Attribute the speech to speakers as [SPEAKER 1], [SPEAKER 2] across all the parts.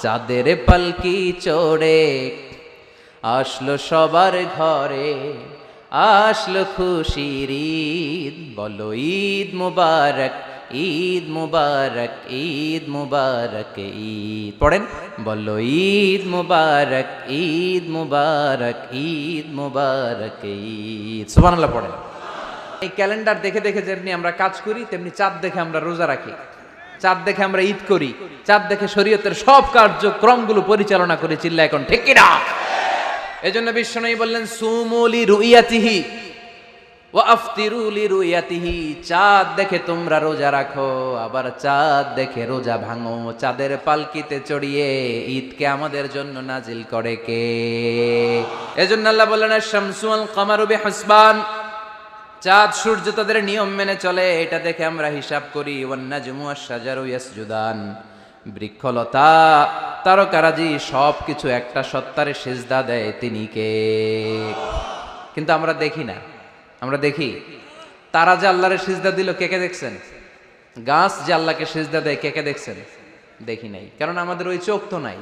[SPEAKER 1] চাঁদের পালকি চড়ে আসলো সবার ঘরে, আসলো খুশির ঈদ। বলো, ঈদ মুবারক ঈদ মুবারক ঈদ মুবারক, ঈদ। পড়েন? বলো, ঈদ মুবারক ঈদ মুবারক ঈদ মুবারক, ঈদ। সুবহানাল্লাহ, পড়েন। এই ক্যালেন্ডার দেখে দেখে যেমনি আমরা কাজ করি, তেমনি চাঁদ দেখে আমরা রোজা রাখি। চাঁদ দেখে আমরা ঈদ করি, চাঁদ দেখে শরীয়তের সব কার্যক্রমগুলো পরিচালনা করে চিল্লা এখন ঠিক কিনা? এই জন্য বিশ্বনবী বললেন সুমুলি রুইয়াতিহি চাঁদ দেখে তোমরা রোজা রাখো, আবার চাঁদ দেখে রোজা ভাঙো, চাঁদের পালকিতে চড়িয়ে ঈদকে আমাদের জন্য নাজিল করে কে? এজন্য আল্লাহ বললেন শামসুল কামারুবি হাসবান চাঁদ, সূর্য তাদের নিয়ম মেনে চলে, এটা দেখে আমরা হিসাব করি, ওয়ান্নাজমু আশ-শাজারু ইয়াসজুদান। বৃক্ষলতা, তারকারাজি সব কিছু একটা সত্তারে সেজদা দেয় তিনি কে? কিন্তু আমরা দেখি না, আমরা দেখি, তারা যে আল্লাহরে সিজদা দিল, কে কে দেখছেন? গাছ যে আল্লাহকে সিজদা দেয়, কে কে দেখছেন? দেখি নাই, কারণ আমাদের ওই চোখ তো নাই।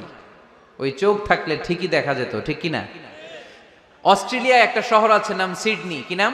[SPEAKER 1] ওই চোখ থাকলে ঠিকই দেখা যেত, ঠিক কি না অস্ট্রেলিয়ায় একটা শহর আছে, নাম সিডনি, কি নাম?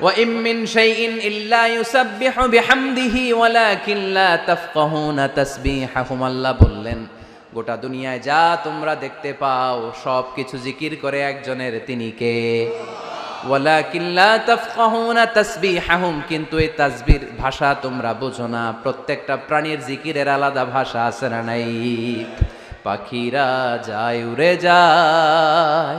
[SPEAKER 1] وإن من شيء إلا يسبح بحمده ولكن لا تفقهون تسبيحهم আল্লাহ বললেন গোটা দুনিয়ায় যা তোমরা দেখতে পাও সব কিছু জিকির করে একজনের তিনি কে ওয়ালাকিন লা তাফকাহুনা তাসবিহাহুম কিন্তু এই তাসবির ভাষা তোমরা বোঝো না প্রত্যেকটা প্রাণীর জিকিরের আলাদা ভাষা আছে না নাই পাখিরা যায় উড়ে যায়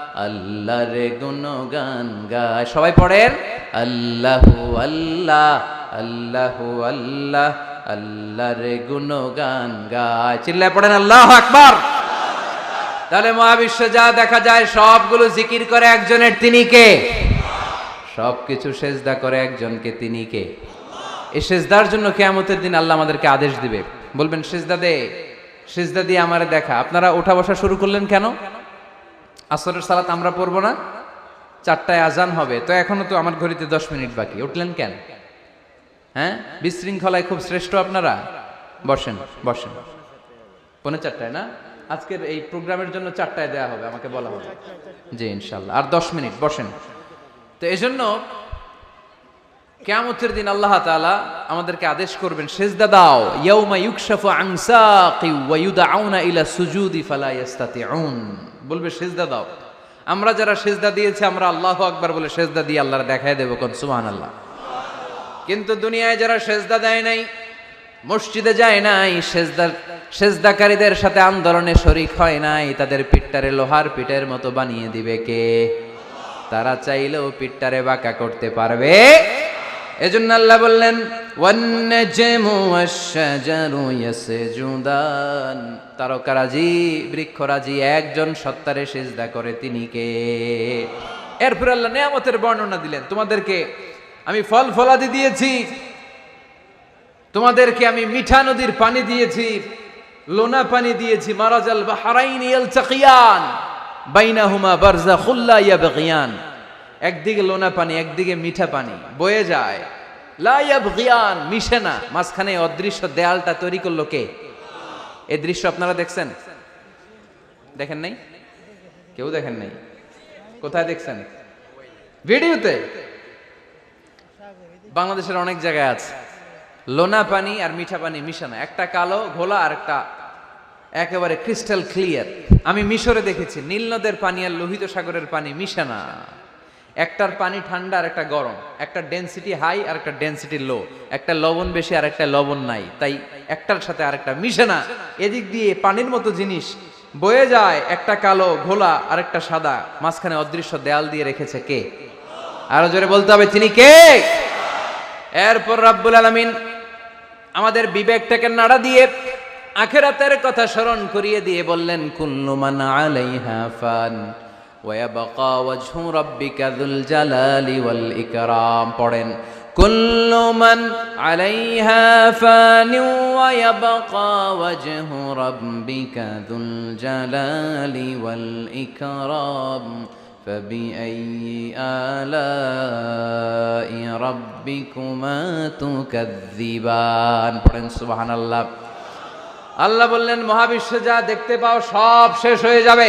[SPEAKER 1] আল্লাহর গুণগান গায়। সবাই পড়েন? আল্লাহু আল্লাহ আল্লাহু আল্লাহ আল্লাহ আল্লাহর গুণগান গায়। চিল্লায় পড়েন, আল্লাহ আকবার। তাহলে মহাবিশ্ব যা দেখা যায়, সবগুলো জিকির করে একজনের তিনি কে? সবকিছু সেজদা করে একজনকে তিনি কে? এই সেজদার জন্য কেয়ামতের দিন আল্লাহ আমাদেরকে আদেশ দিবে। বলবেন, সেজদা দে, সেজদা দিয়ে আমারে দেখা। আপনারা ওঠা বসা শুরু করলেন কেন? আসরের সালাত আমরা পড়ব না? চারটায় আজান হবে। তো এখনও তো আমার ঘড়িতে দশ মিনিট বাকি। উঠলেন কেন? হ্যাঁ? বিশৃঙ্খলায় খুব শ্রেষ্ঠ আপনারা? বসেন বসেন। পৌনে চারটায় না? আজকের এই প্রোগ্রামের জন্য চারটায় দেয়া হবে, আমাকে বলা হবে। জি, ইনশাল্লাহ। আর দশ মিনিট, বসেন। তো এজন্য কেয়ামতের দিন আল্লাহ তাআলা আমাদেরকে আদেশ করবেন, সেজদা দাও ফালা ইয়াস্তাতিউন। বলবে, সেজদা দাও। আমরা যারা সেজদা দিয়েছি, আমরা আল্লাহ আকবার বলে সেজদা দিয়ে আল্লাহর দেখায় দেব কোন, সুবহানাল্লাহ। কিন্তু দুনিয়ায় যারা সেজদা দেয় নাই, মসজিদে যায় নাই সেজদার সেজদাকারীদের সাথে আন্দোলনে শরিক হয় নাই, তাদের পিঠটারে লোহার পিঠের মতো বানিয়ে দিবে কে? তারা চাইলেও পিঠটারে বাঁকা করতে পারবে। এজন্য আল্লাহ বললেন তারকারাজি বৃক্ষরাজি একজন সত্তারে সেজদা করে তিনি কে? এরপর আল্লাহ নিয়ামতের বর্ণনা দিলেন, তোমাদেরকে আমি ফল ফলাদি দিয়েছি, তোমাদেরকে আমি মিঠা নদীর পানি দিয়েছি, লোনা পানি দিয়েছি, মারাজাল বাহারাইন ইয়ালতাকিয়ান, বাইনাহুমা বারজাখুল্লা ইয়াবগিয়ান। একদিকে লোনা পানি, একদিকে মিঠা পানি, বয়ে যায়। লাইয়াব গিয়ান মিশে না। মাঝখানে অদৃশ্য দেয়ালটা তৈরি করল কে? এই দৃশ্য আপনারা দেখছেন? দেখেন নাই? কেউ দেখেন নাই? কোথায় দেখছেন? ভিডিওতে? বাংলাদেশের অনেক জায়গায় আছে। লোনা পানি আর মিঠা পানি মিশানো একটা কালো, ঘোলা আর একটা একেবারে ক্রিস্টাল ক্লিয়ার আমি মিশরে দেখেছি। নীল নদের পানি আর লোহিত সাগরের পানি মিশানা একটার পানি ঠান্ডা আর একটা গরম। একটা ডেনসিটি হাই আর একটা ডেনসিটি লো একটা লবণ বেশি আর একটা লবণ নাই। তাই একটার সাথে আরেকটা মিশে না। এদিক দিয়ে পানির মতো জিনিস বয়ে যায়, একটা কালো, ঘোলা, আর একটা সাদা। মাঝখানে অদৃশ্য দেয়াল দিয়ে রেখেছে কে? আরও জোরে বলতে হবে, তিনি কে? এরপর রাব্বুল আলামিন আমাদের বিবেকটাকে নাড়া দিয়ে আখেরাতের কথা স্মরণ করিয়ে দিয়ে বললেন, কুল্লু মান আলাইহা ফান। ওয়ায়াবকা ওয়াজহু রাব্বিকা যুল জালালি ওয়াল ইকরাম পড়েন কুল্লু মান আলাইহা ফান ওয়ায়াবকা ওয়াজহু রাব্বিকা যুল জালালি ওয়াল ইকরাম فبأي آلاء ربكما تكذبان পড়েন সুবহানাল্লাহ আল্লাহ বললেন মহাবিশ্বে যা দেখতে পাও সব শেষ হয়ে যাবে